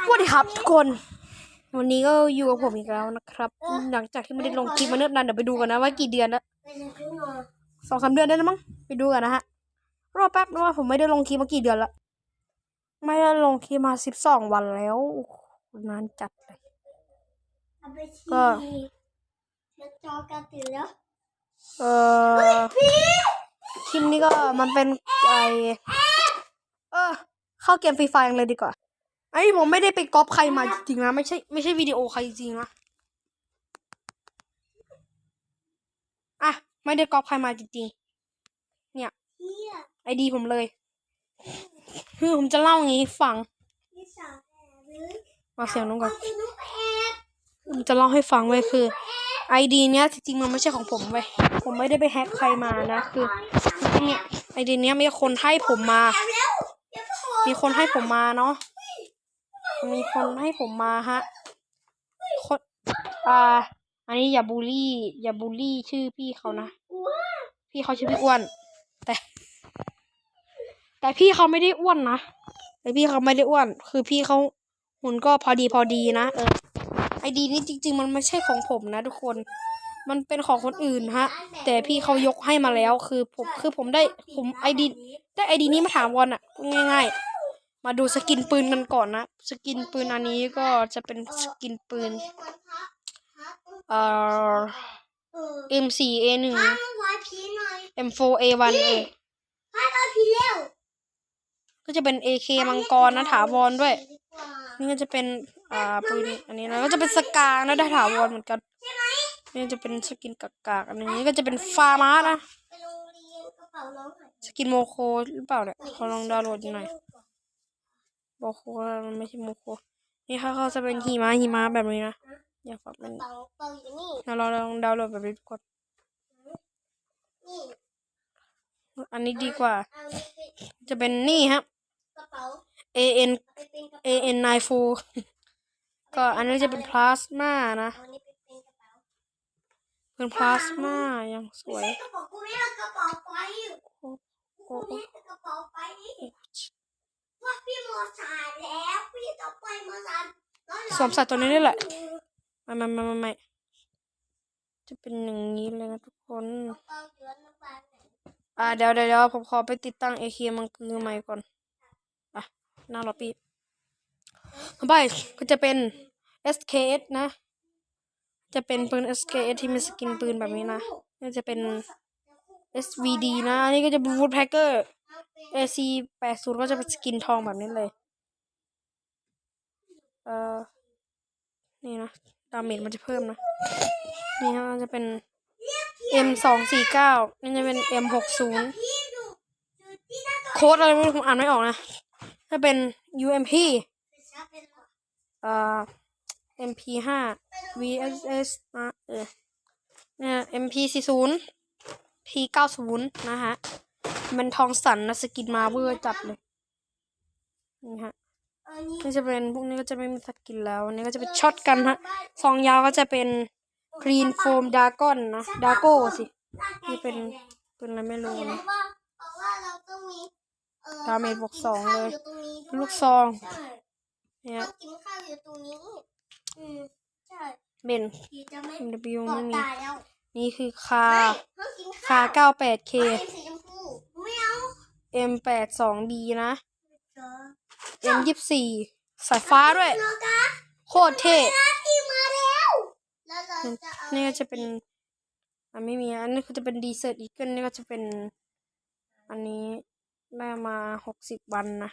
สวัสดีครับทุกคน วันนี้ก็อยู่กับผมอีกแล้วนะครับ หลังจากที่ไม่ได้ลงคลิปมาเนิ่นนานเดี๋ยวไปดูกันนะว่ากี่เดือนแล้วสองสามเดือนได้แล้วมั้งไปดูกันนะฮะรอแป๊บนะว่าผมไม่ได้ลงคลิปมากี่เดือนละไม่ได้ลงคลิปมาสิบสองวันแล้วโอ้โหนานจัดเลยก็แล้วจอการตื่นแล้วเออคลิปนี้ก็มันเป็นไอเออเข้าเกมฟรีไฟเลยดีกว่า ไอ้ผมไม่ได้ไปก๊อปใครมาจริงๆนะไม่ใช่ไม่ใช่วิดีโอใครจริงนะอะไม่ได้ก๊อปใครมาจริงๆเนี่ยไอดีผมเลย คือผมจะเล่าอย่างนี้ให้ฟังมาเสียงน้องก่อนผมจะเล่าให้ฟังไว้ยคือไอดีเนี้ยจริงๆมันไม่ใช่ของผมเว้ยผมไม่ได้ไปแฮกใครมานะคือจริงๆเนี่ยไอดีเนี้ยมีคนให้ผมมา มีคนให้ผมมาเนาะ มีคนให้ผมมาฮะคนอ่า อันนี้อย่าบูลลี่ อย่าบูลลี่ชื่อพี่เขานะ พี่เขาชื่อพี่อ้วน แต่ แต่พี่เขาไม่ได้อ้วนนะ แต่พี่เขาไม่ได้อ้วน คือพี่เขาหุ่นก็พอดีพอดีนะ เออ ไอดีนี้จริง ๆ มันไม่ใช่ของผมนะ ทุกคน มันเป็นของคนอื่นฮะ แต่พี่เขายกให้มาแล้ว คือผม คือผมได้ ผมไอดี ได้ไอดีนี้มาถามวอนอะง่าย ๆ มาดูสกินปืนกันก่อนนะ สกินปืนอันนี้ก็จะเป็นสกินปืนเอ่อ M4A1 พามาไว้พีหน่อย M4A1 เออพามาพีเร็วก็จะเป็น AK มังกรนะถาวรด้วย นี่ก็จะเป็นอ่าปืนอันนี้นะก็จะเป็นสกานะได้ถาวรเหมือนกัน นี่จะเป็นสกินกากๆอันนี้ก็จะเป็นฟาร์มานะสกินโมโคหรือเปล่าเนี่ยขอลองดาวน์โหลดดูหน่อย โมโคมันไม่ใช่โมโคนี่ค่ะเขาจะเป็นหิมะหิมะแบบนี้นะอย่าฝักกมัระนเป๋าเป๋าอยู่นี่เราลองดาวน์โหลดแบบนี้ทุกคนนี่อันนี้ดีกว่าเอานี่ไปจะเป็นนี่ครับกระเป๋า AN เอาไปเป็นกระเป๋า AN 94ก็อันนี้จะเป็นพลาสมานะเอานี่ไปเป็นกระเป๋าเป็นพลาสมาอย่างสวยไม่ใช่กระเป๋ากูไม่เอากระเป๋าไปโอ้ ว่าพี่มอสายแล้วพี่ต้องไปมอสายสวมใส่ตัวนี้นี่แหละไม่ไม่ไม่ไม่ไม่จะเป็นอย่างนี้เลยนะทุกคนอ่าเดี๋ยวเดี๋ยวผมขอไปติดตั้ง AK มังคือใหม่ก่อนอะหน้ารอปีต่อไปก็จะเป็น SKS นะ จะเป็นปืน SKS ที่มีสกินปืนแบบนี้นะนี่จะเป็น SVD นะ อันนี้ก็จะเป็น Woodpecker AC 80ก็จะเป็นสกินทองแบบนี้เลย เอ่อ นี่นะ ดาเมจมันจะเพิ่มนะ นี่ฮะจะเป็น M สองสี่เก้านี่จะเป็น M หกศูนย์โค้ดอะไรไม่รู้ผมอ่านไม่ออกนะ ถ้าเป็น UMP เป็นหรอเอ่อ MP ห้า VSS นะเออเนี่ย MP สี่ศูนย์ P เก้าศูนย์นะฮะ มันทองสันนะสกินมาเวอร์จัดเลยนี่ฮะอันนี้นี่จะเป็นพวกนี้ก็จะไม่มีสกินแล้วอันนี้ก็จะเป็นช็อตกันฮะซองยาวก็จะเป็น Green Foam Dragon นะดาโก้สินี่เป็นเป็นอะไรไม่รู้เห็นไหมนะว่าเพราะว่าเราต้องมีเอ่อดาเมจบวกสองเลยกินข้าวอยู่ตรงนี้ด้วยลูกซองใช่เนี่ยต้องกินข้าวอยู่ตรงนี้อืมใช่เบนพี่จะไม่ MW ก่อไม่มีตายแล้ว นี่คือคาไม่ต้องกินคาข้าวเก้าแปดเคไม่สีชมพูไม่เอา M แปดสอง B นะเจอ M ยี่สี่สายฟ้าด้วยโลกาโคตรเท่ที่มาแล้วแล้วเราจะเอานี่ก็จะเป็นอันไม่มีอันนี้คือจะเป็นดีเซอร์อีกเกิลนี่ก็จะเป็น อันนี้ได้มาหกสิบวันนะ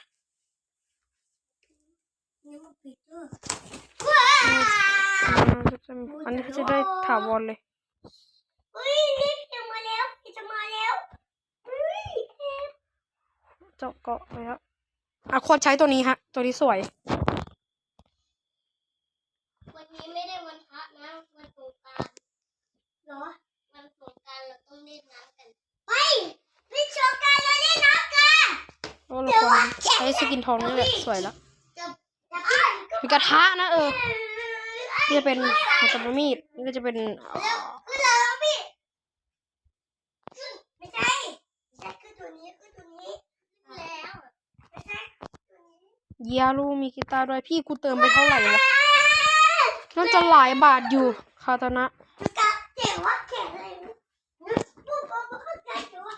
นี่มันปิดด้วยอันนี้ก็จะได้ถาวรเลย เฮ้ยนี่จะมาแล้วพี่จะมาแล้วเฮ้ย เจาะเกาะไปแล้วอะควรใช้ตัวนี้ฮะ ตัวนี้สวย วันนี้ไม่ได้วันพระนะวันสงกรารเหรอวันสงกรารเราต้องเล่นน้ำกันเฮ้ยไม่สงกรารเราเล่นน้ำกันโอ้เราควรใช้สกินทองนี่แหละสวยแล้วจะจะอ้ายก็มีกระทะนะเออนี่จะเป็นหัวกับมีดนี่ก็จะเป็นเร็วขึ้นแล้วพี่ขึ้นไม่ใช่ไม่ใช่ขึ้นตัวนี้ขึ้นตัวนี้ขึ้นแล้วไม่ใช่ตัวนี้ เยียลูมีกีตาร์ด้วยพี่กูเติมไปเท่าไหร่วะน่าจะหลายบาทอยู่คาตานะกะเจ๋งว่าแข็งเลยนะปุ๊บปุ๊บปุ๊บเข้าใจอยู่ว่า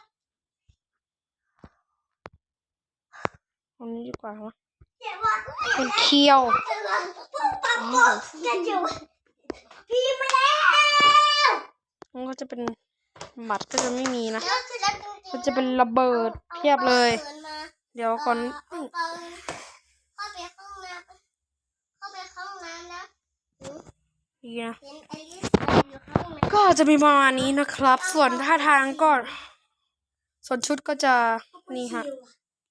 อันนี้ดีกว่าวะเจ๋งว่าเป็นเคียวปุ๊บปุ๊บปุ๊บจะอยู่พี่มาแล้วมันก็จะเป็นหมัดก็จะไม่มีนะแล้วคือแล้วจริงๆมันจะเป็นระเบิดเพียบเลยอาปืนมาเดี๋ยวก่อน เอาปืนเข้าไปห้องน้ำเข้าไปห้องน้ำแล้ว นี่นะเห็นไอริสอยู่ข้างในก็จะมีประมาณนี้นะครับ ส่วนท่าทางก็ ส่วนชุดก็จะนี่ฮะ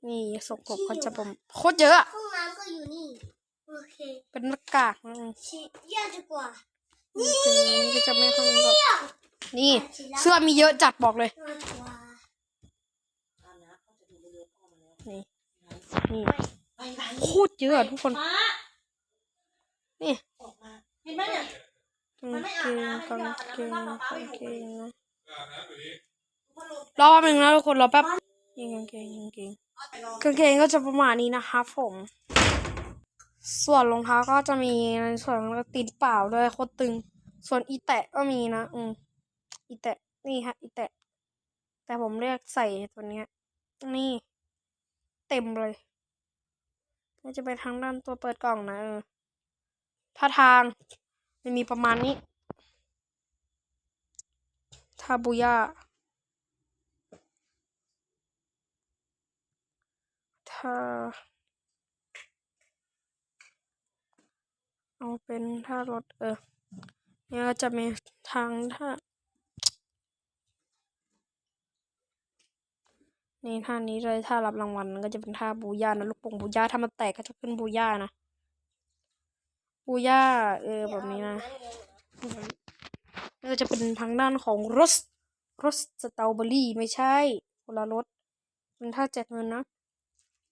นี่สกปรกก็จะผมโคตรเยอะอะห้องน้ำก็อยู่นี่โอเคเป็นหน้ากากนะอืมชิเยอะดีกว่าเป็นอย่างนี้ก็จะไม่ค่อยแบบเยอะนี่ เสื้อมีเยอะจัดบอกเลยมากกว่านี่นี่ไปไหนโคตรเยอะอะทุกคนฟ้านี่ออกมาเห็นไหมเนี่ย กางเกงกางเกงกางเกงนะพัดลมรอแป๊บนึงนะทุกคนรอแป๊บนี่กางเกงกางเกงเอาไปรอกางเกงก็จะประมาณนี้นะคะผมส่วนรองเท้าก็จะมีในส่วนของตีนเปล่าด้วยโคตรตึง ส่วนอีแตะก็มีนะ อืมอีแตะนี่ฮะอีแตะ แต่ผมเรียกใส่ตัวเนี้ย นี่ เต็มเลยนี่จะเป็นทางด้านตัวเปิดกล่องนะเออท่าทาง มันมีประมาณนี้ทาบุย่าถ้าเอาเป็นท่ารถเออเนี่ยก็จะมีทางท่านี่ท่านี้เลยท่ารับรางวัลก็จะเป็นท่าบูย่านะลูกโป่งบูย่าถ้ามันแตกก็จะขึ้นบูย่านะ บูย่าเออแบบนี้นะแล้วก็จะเป็นทางด้านของรสรสสตรอเบอรี่ไม่ใช่คนละรสเป็นท่าแจกเงินนะ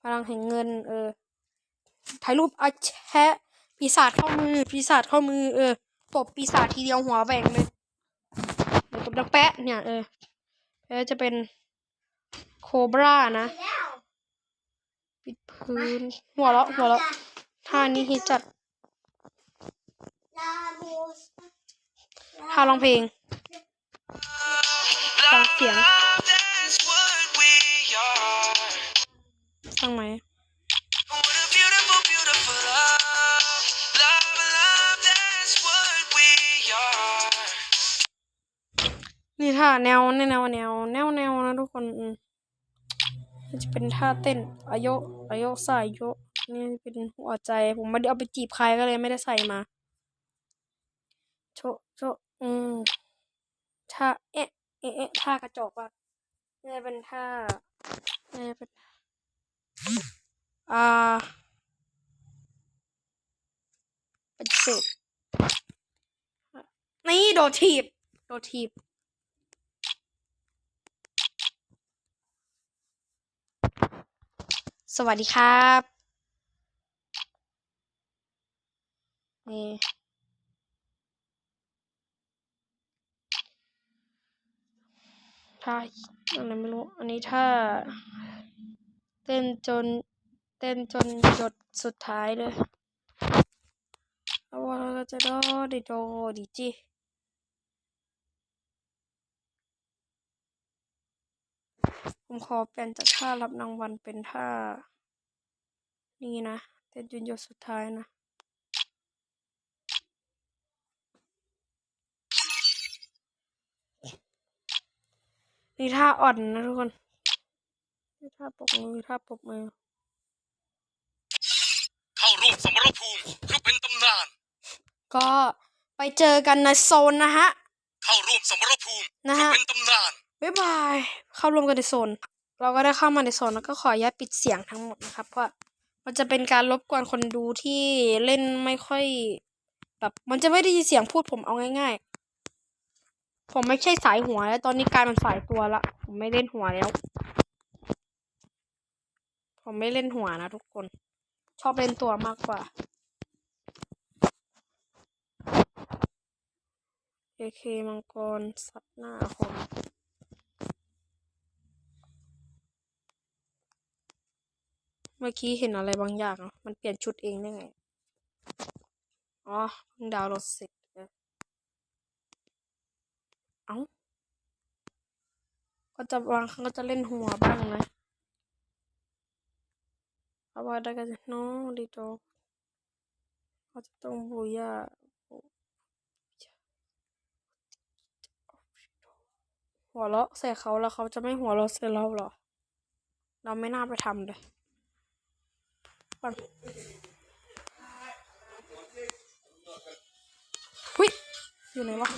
พลังแห่งเงิน เออถ่ายรูปอาแชะปีศาจเข้ามือ ปีศาจเข้ามือ เออตบปีศาจทีเดียวหัวแหว่งเลยเดี๋ยวตบดังแปะเนี่ย เออแล้วจะเป็นโคบรานะแล้วปิดพื้น หัวเราะหัวเราะท่านี้ฮิตจัด ลาโมสท่าร้องเพลงฟังเสียงฟังไหมนี่ท่าแนวแนวแนวแนวแนวแนวนะทุกคนอืมนี่จะเป็นท่าเต้นอายกอายกสายยกนี่เป็นหัวใจผมไม่ได้เอาไปจีบใครก็เลยไม่ได้ใส่มา โชโชอืมท่าเอ๊ะเอ๊ะท่ากระจกว่ะนี่เป็นท่านี่เป็นอ่าเปฏิเสธนี่โดดถีบโดดถีบสวัสดีครับนี่้าอะไรไม่รู้ อันนี้ถ้าเต้นจน เต้นจนหยดสุดท้ายเลยแล้วเราจะโดดิโดดิจิผมขอเปลี่ยนจากท่ารับรางวัลเป็นท่า นี่นะ เต้นจนหยดสุดท้ายนะ นี่ท่าอ่อนนะทุกคนนี่ท่าปกมือท่าปกมือ เข้าร่วมสมรภูมิเพื่อเป็นตำนาน ก็ไปเจอกันในโซนนะฮะ เข้าร่วมสมรภูมินะเพื่อฮะเป็นตำนาน บ๊ายบาย เข้ารวมกันในโซน เราก็ได้เข้ามาในโซนแล้วก็ขออนุญาตปิดเสียงทั้งหมดนะครับเพราะว่ามันจะเป็นการรบกวนคนดูที่เล่นไม่ค่อย แบบ มันจะไม่ได้ยินเสียงพูดผมเอาง่าย ๆ ผมไม่ใช่สายหัวแล้ว ตอนนี้กลายเป็นสายตัวละ ผมไม่เล่นหัวแล้ว ผมไม่เล่นหัวนะทุกคน ชอบเล่นตัวมากกว่าเอเคมังกรสัตว์หน้าคนเมื่อกี้เห็นอะไรบางอย่าง มันเปลี่ยนชุดเองได้ไง อ๋อเพิ่งดาวน์โหลดเสร็จ เอาก็จะบางครั้งก็จะเล่นหัวบ้างนะเพราะว่าได้กันน้องดีโตเขาจะต้องบูย่าหัวเราะใส่เขาแล้วเขาจะไม่หัวเราะใส่เราเหรอ เราไม่น่าไปทำเลยก่นหุยอยู่ไหนวะ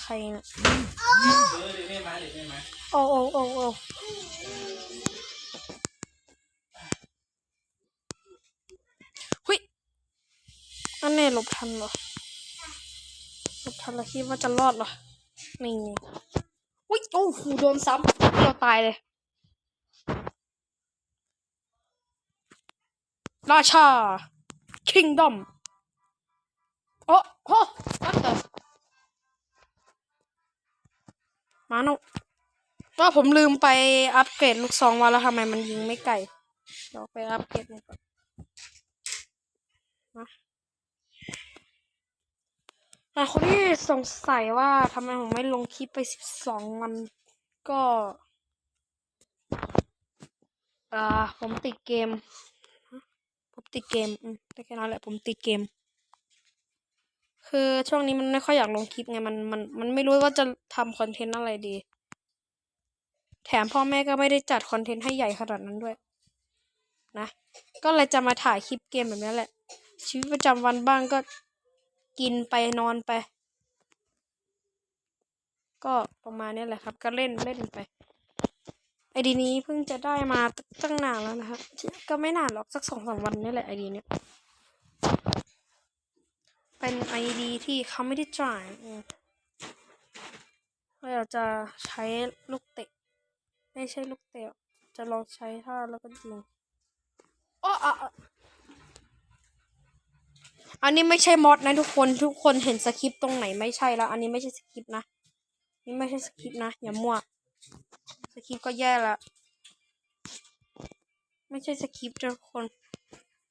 ใครเนี่ยเออเดี๋ยวได้ไหมเดี๋ยวได้ไหมโอ้โอ้โอ้โอ้หุยอันนี้หลบทันเหรอหลบทันแล้วคิดว่าจะรอดเหรอนี่ไงอุ้ยโอ้โหโดนซ้ำเราตายเลยราชา Kingdom โอ้โห what the มาโนก็ผมลืมไปอัปเกรดลูกซองมาแล้วทำไมมันยิงไม่ไกลเดี๋ยวไปอัปเกรดมันก่อนมาแต่คนที่สงสัยว่าทำไมผมไม่ลงคลิปไปสิบสองวันก็อ่าผมติดเกม ผมติดเกม อืมได้แค่นั้นแหละผมติดเกม คือช่วงนี้มันไม่ค่อยอยากลงคลิปไงมันมันมันไม่รู้ว่าจะทำคอนเทนต์อะไรดี แถมพ่อแม่ก็ไม่ได้จัดคอนเทนต์ให้ใหญ่ขนาดนั้นด้วย นะ ก็เลยจะมาถ่ายคลิปเกมแบบนี้แหละ ชีวิตประจำวันบ้างก็กินไปนอนไป ก็ประมาณนี้แหละครับ ก็เล่นเล่นไปไอดีนี้เพิ่งจะได้มาตั้งนานแล้วนะครับ ก็ไม่นานหรอกสักสองสามวันนี่แหละไอดีเนี้ย เป็นไอดีที่เขาไม่ได้จ่ายเราอยากจะใช้ลูกเตะ ไม่ใช่ลูกเตะ จะลองใช้ท่าแล้วก็ยิงอ้อะอันนี้ไม่ใช่มอดนะทุกคนทุกคนเห็นสคริปต์ตรงไหนไม่ใช่แล้ว อันนี้ไม่ใช่สคริปต์นะ นี่ไม่ใช่สคริปต์นะ อย่ามั่วสคริปต์ก็แย่ละไม่ใช่สคริปต์ทุกคน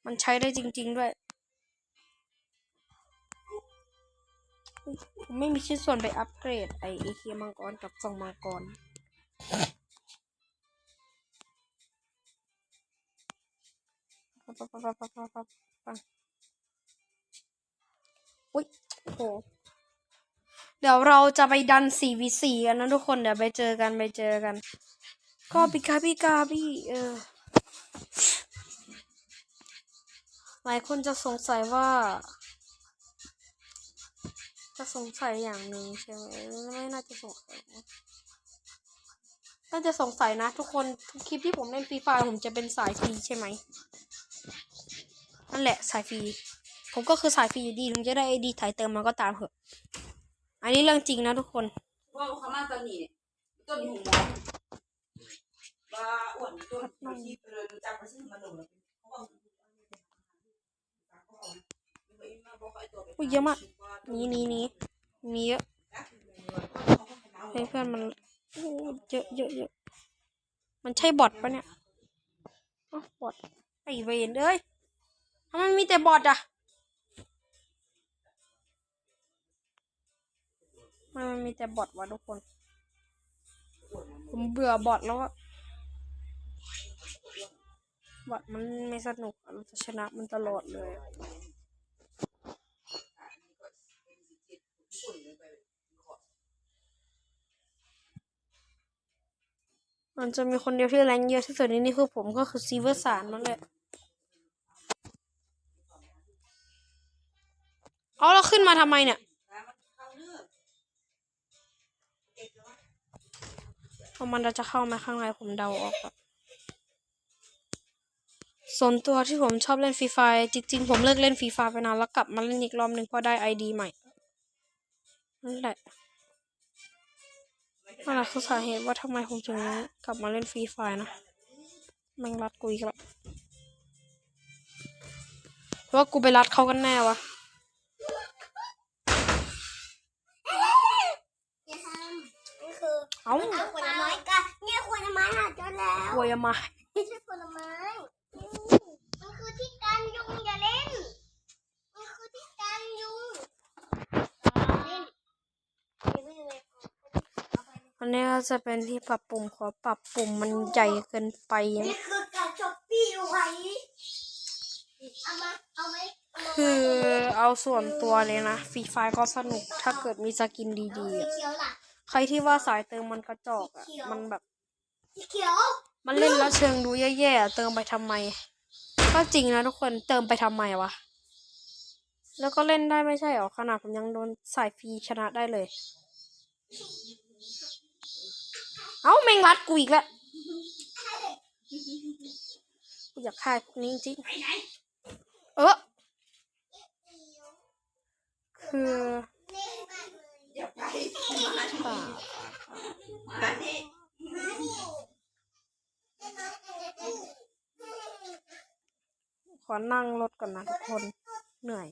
มันใช้ได้จริง ๆ ด้วย ผมไม่มีชิ้นส่วนไปอัปเกรดไอเอเคียมังกรกับซองมังกรปั๊บปั๊บปั๊บปั๊บปั๊บปั๊บปั๊บอุ้ยโหเดี๋ยวเราจะไปดันสี่วีสี่กันนะทุกคน เดี๋ยวไปเจอกันไปเจอกัน ก็ปิกาปิกาพี่เออ หลายคนจะสงสัยว่า จะสงสัยอย่างหนึ่งใช่ไหมไม่น่าจะสงสัยน่าจะสงสัยนะ ทุกคนทุกคลิปที่ผมเล่นฟรีไฟผมจะเป็นสายฟรีใช่ไหมนั่นแหละสายฟรีผมก็คือสายฟรีอยู่ดีถึงจะได้ไอดีถ่ายเติมมาก็ตามเถอะ อันนี้เรื่องจริงนะทุกคนว่าเขามาตอนนี้เนี่ยต้นหูหมว่าอ้วนต้นที่เดินจากไปซื้อมาลงแล้วเขาบอก อุ้ยเยอะมากนี้นี้นี้มีเยอะให้เพื่อนมันโอ้เยอะเยอะเยอะมันใช่บอทปะเนี่ยอ้าวบอทไอเวนเอ้ยทำไมมีแต่บอทอะทำไมมันมีแต่บอทวะทุกคน ผมเบื่อบอทแล้วอะบอทมันไม่สนุกเราจะชนะมันตลอดเลย มันจะมีคนเดียวที่แรงเยอะที่สุดในนี่คือผมก็คือซีเวอร์สารนั่นแหละเอาเราขึ้นมาทำไมเนี่ยเพราะมันจะเข้ามาข้างในผมเดาออกอะส่วนตัวที่ผมชอบเล่นฟรีไฟจริงๆ ผมเลิกเล่นฟรีไฟไปนานแล้วกลับมาเล่นอีกรอบหนึ่งเพราะได้ไอดีใหม่นั่นแหละ นั่นแหละคือสาเหตุว่าทำไมผมถึงกลับมาเล่นฟรีไฟนะแมันรัดกูอีกแล้วเพราะว่ากูไปรัดเขากันแน่วะอย่าทำเอ้าเอาผลไม้กันเนี่ยผลไม้หาเจอแล้วกลัวยมาไม่ใช่ผลไม้นี่มันคือที่กันยุงอย่าเล่นมันคือที่กันยุงอย่าเล่น อย่าเล่นเลยเอาไปเลยอันนี้ก็จะเป็นที่ปรับปรุงขอปรับปรุงมันใหญ่เกินไป นี่คือการช้อปปี้ไว้เอามาเอาไหมเอามาคือเอาส่วนตัวเลยนะฟรีไฟก็สนุกถ้าเกิดมีสกินดีๆสีอะเขียวล่ะใครที่ว่าสายเติมมันกระจอกอะมันแบบสีเขียวมันเล่นแล้วเชิงดูแย่ๆอะเติมไปทำไม ก็จริงนะทุกคนเติมไปทำไมวะ แล้วก็เล่นได้ไม่ใช่หรอขนาดผมยังโดนสายฟรีชนะได้เลย เอ้าแมงรัดกูอีกแล้วกูอยากฆ่าพวกนี้จริงๆเออคือนี่มากเลยอย่าไปมาที่ามาที่มานี่ขอนั่งรถก่อนนะทุกคน เหนื่อย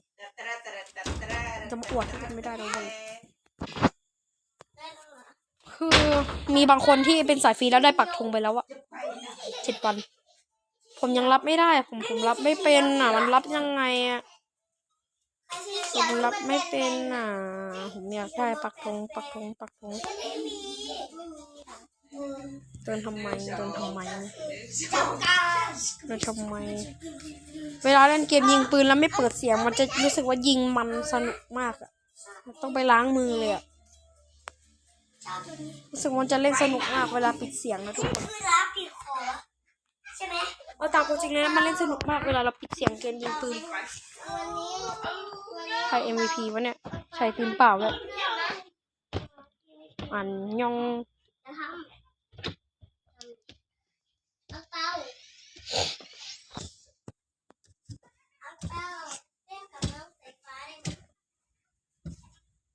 จะมาอวดให้กันไม่ได้นะเว้ย ได้แล้วเหรอ คือมีบางคนที่เป็นสายฟรีแล้วได้ปักธงไปแล้วอะเจ็ดวัน ผมยังรับไม่ได้ ผมผมรับไม่เป็นอะ มันรับยังไงอะผมรับไม่เป็นอะ ผมอยากได้ปักธงปักธงปักธงเดินทำไมเดินทำไมจับกันเดินทำไม เวลาเล่นเกมยิงปืนแล้วไม่เปิดเสียง มันจะรู้สึกว่ายิงมันสนุกมากอะต้องไปล้างมือเลยอะ เจ้าตัวนี้รู้สึกมันจะเล่นสนุกมากเวลาปิดเสียงนะทุกคนคือรับผิดคอใช่ไหมเอาตามความจริงเลยนะมันเล่นสนุกมากเวลาเราปิดเสียงเกมยิงปืนวันนี้วันนี้ใคร MVP วะเนี่ยใช้ปืนเปล่าเลยอันยอง จะทำเอาเตาเอาเตาเล่นกับน้องสายฟ้าได้ไหม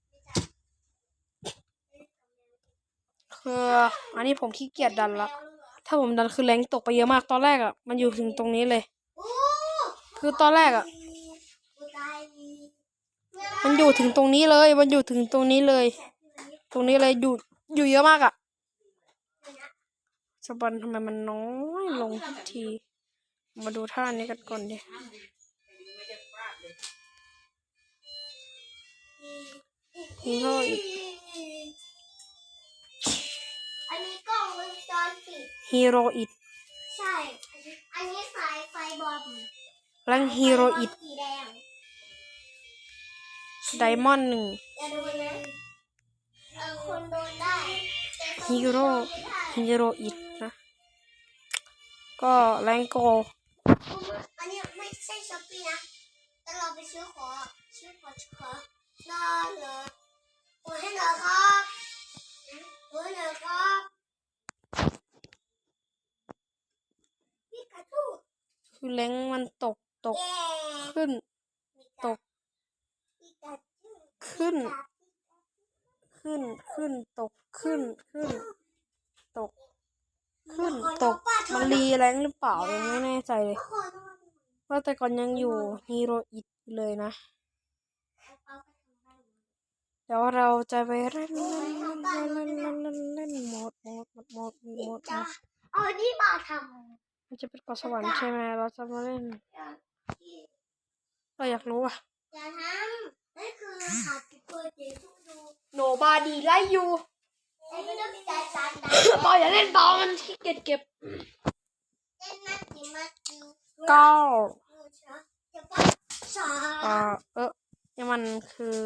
ไม่จ้ะเล่นกับแม วคืออันนี้ผมขี้เกียจดันละ ถ้าผมดันคือแรงตกไปเยอะมาก ตอนแรกอะ มันอยู่ถึงตรงนี้เลย คือตอนแรกอะ มันอยู่ถึงตรงนี้เลย มันอยู่ถึงตรงนี้เลย ตรงนี้เลย อยู่ อยู่เยอะมากอะสบันทำไมมันน้อยลงที มาดูท่านี้กันก่อนดิไม่ได้ฟาดเลยฮีโร่อีก อันนี้กล้องวงจรปิด ฮีโร่อีกใช่ อันนี้สายไฟบอมแรงฮีโร่อีกสีแดงไดมอนด์หนึ่ง อย่าดูนะเออคนโดนได้แต่คนฮีโร่ ไม่ได้ฮีโร่อีกนะ ก็แรงโก อันนี้ไม่ใช่ช้อปปี้นะแต่เราไปซื้อของซื้อของขอน่าเหรอโอ้ให้หน่อยครับ โอ้ให้หน่อยครับพี่กระทู้คือแรงมันตกตกเย้ขึ้น ตกพี่กระทู้ขึ้น ขึ้นขึ้นตกขึ้นขึ้น ตก ขึ้นตกมันรีแรงหรือเปล่ายังไม่แน่ใจเลยว่าแต่ก่อนยังอยู่ฮีโร่อีกเลยนะ เดี๋ยวเราจะไปเล่นเล่นเล่นเล่นเล่นนเล่นหมดหมดหมดหมดโหมดเอานี่มาทำมันจะเป็นกสวรรค์ใช่ไหมเราจะมาเล่นเราอยากรู้อะอย่าทำนั่นคือขาปิดเดี๋ยดูโนบาดีไล่อยู่ปออย่าเล่นบอลมันขี้เก็บเก็บก้าอ่าเออ นี่มันคือ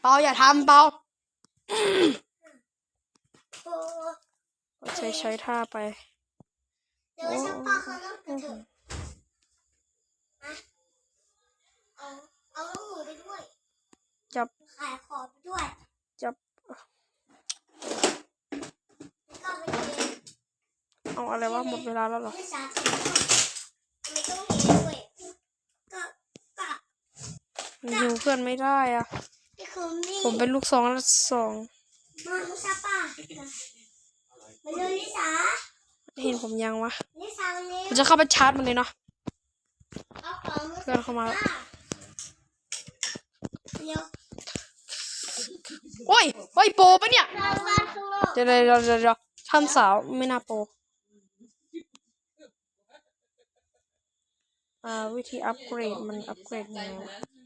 เปาอย่าทำเปาโอ้ก็ใช้ใช้ท่าไปเดี๋ยวฉันป้าเขาต้องกระเถิบเอาเอาลูกหมูไปด้วย จับ ขายของไปด้วย จับแล้วก็ไปเรียนเอาอะไรวะหมดเวลาแล้วเหรอ ไม่สาธิตไม่ต้องเรียนด้วยก็ก็ มันยิงเพื่อนไม่ได้อะนี่คือมีผมเป็นลูกสองและสองมาลิซาป้ามาเลยลิซาเห็นผมยังวะลิซาวันนี้ผมจะเข้าไปชาร์จมันเลยเนาะเอาของมาเพื่อนเข้ามาแล้วเร็วโอ้ยโอ้ยโปรปะเนี่ยสร้างบ้านข้างนอกเดี๋ยวเดี๋ยวเดี๋ยวเดี๋ยวท่านสาวไม่น่าโปรอ่าวิธีอัปเกรดมันอัปเกรดยังไงวะก็บางที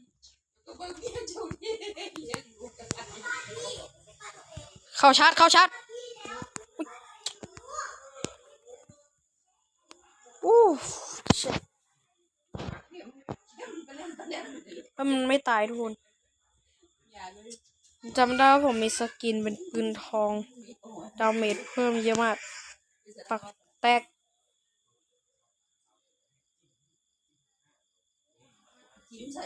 เจ้าที่เนี่ยอยู่กันเข้าชาร์จเข้าชาร์จอุ๊ยอู้เชี่ยแล้วมันไม่ตายทุกคนอย่าเลยจำได้ว่าผมมีสกินเป็นปืนทองดาเมจเพิ่มเยอะมากปักแตกจิ้มใส่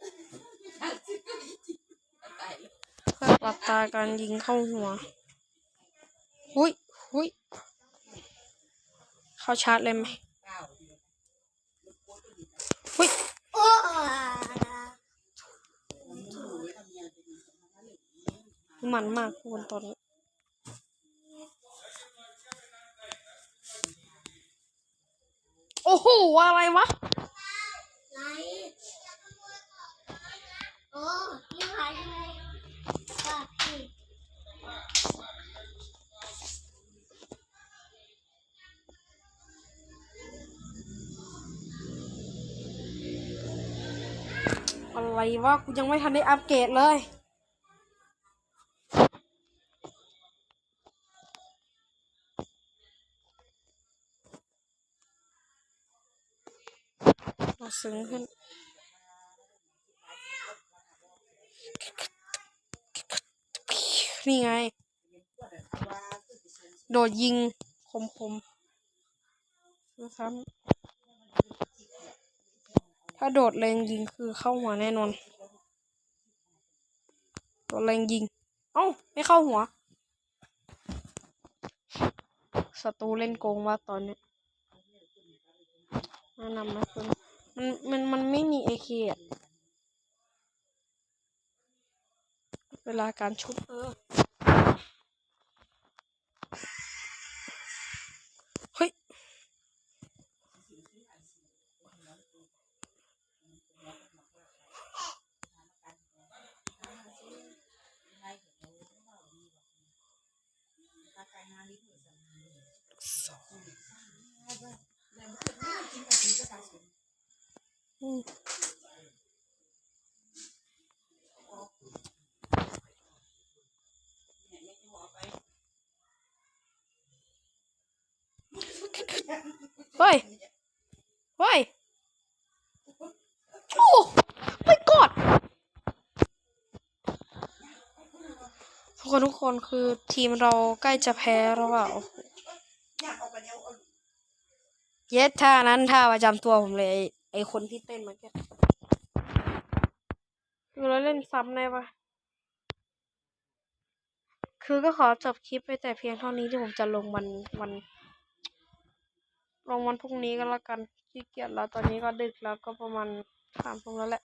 อาจจะก็มีจิ้มตาย เพื่อปรับตาการยิงเข้าหัว หุยหุยเข้าชาร์จเลยไหมหุยมันมากคนตอนนี้โอ้โห อะไรวะไโอ้ยี่หายยังไงว่าพี่อะไรวะกูยังไม่ทันได้อัปเกรดเลยเราซึ้งขึ้น นี่ไง โดดยิงคมคมๆดูซ้ำถ้าโดดแรงยิงคือเข้าหัวแน่นอน โดดแรงยิง เอ้า ไม่เข้าหัวศัตรูเล่นโกงว่าตอนนี้แนะนำนะคุณมันมันมันไม่มีเอเคอะเวลาการชุบเออ เฮ้ย เฮ้ย โอ้ไม่กอดทุกคนทุกคนคือทีมเราใกล้จะแพ้แล้วอะโอ้โหอยากออกไปแล้วเอาเย็ดท่านั้นท่าประจำตัวผมเลย ไอคนที่เต้นมื่อกี้คือเราเล่นซ้ำได้ปะคือก็ขอจบคลิปไปแต่เพียงเท่านี้ที่ผมจะลงวันวัน ลงวันพรุ่งนี้ก็แล้วกันขี้เกียจแล้วตอนนี้ก็ดึกแล้วก็ประมาณสามทุ่มแล้วแหละ